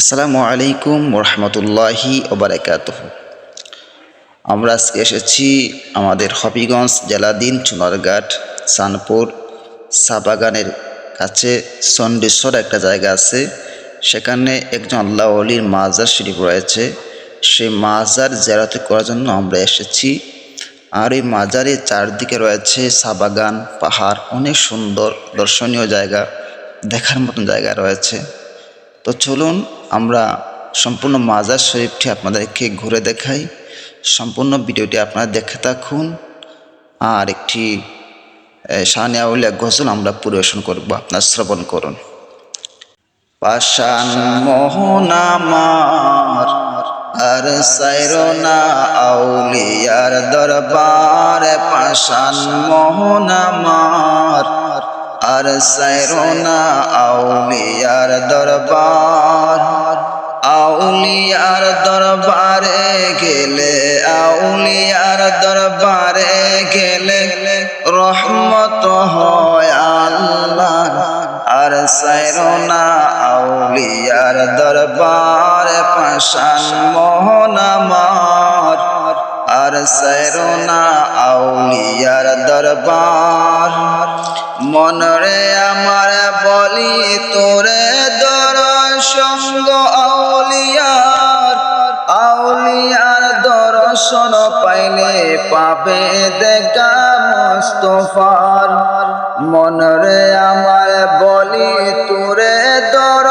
আসসালামু আলাইকুম রহমতুল্লাহি ওবরাকাত আমরা আজকে এসেছি আমাদের হবিগঞ্জ জেলাদিন চুনারঘাট সানপুর সাবাগানের কাছে, চণ্ডীশ্বর একটা জায়গা আছে। সেখানে একজন আল্লাহ অলির মাজার শরীফ রয়েছে। সেই মাজার জেরাতে করার জন্য আমরা এসেছি। আর এই মাজারের চারদিকে রয়েছে সাবাগান পাহাড়, অনেক সুন্দর দর্শনীয় জায়গা, দেখার মতন জায়গা রয়েছে। তো চলুন আমরা সম্পূর্ণ মাজার শরীফটি আপনাদেরকে ঘুরে দেখাই। সম্পূর্ণ ভিডিওটি আপনারা দেখে থাকুন। আর একটি শাহানি আউলিয়া গজল আমরা পরিবেশন করব, আপনার শ্রবণ করুন। পাশান মোহনামার আর সাইরোনা আউলিয়ার দরবার পাশান মোহনামার আর সাইরোনা আউলিয়ার দরবার, আউলিয়ার দরবারে গেলে, আউলিয়ার দরবারে গেলে রহমত হয় আল্লাহ। আর সাইরোনা আউলিয়ার দরবারে পাশান মোহনামার আর সাইরোনা আউলিয়ার দরবার মনরে আমার বলি, তোরে দর সঙ্গ আউলিয়ার। আউলিয়ার দর্শন পাইলে পাবে দেখা মস্তফার। মনরে আমার বলি, তোরে দর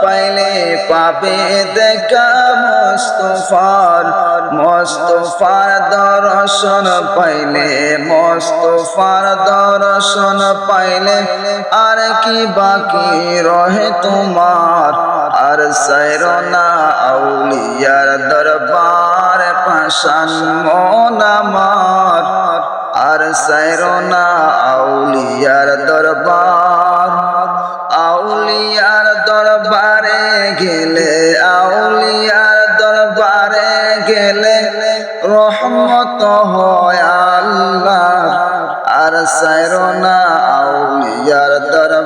পাইলে পাবে দেখা মুস্তফার মুস্তফার দর্শন পাইলে মুস্তফার দর্শন পাইলে আর কি বাকি রহে তোমার আর সাইরনা আউলিয়ার দরবার পাশান মনামার আর সাইরনা আউলিয়ার দরবার গেলে আউলিয়ার দরবারে গেলে রহমত হয় আল্লাহ। আর সাইরনা আউলিয়ার দরবার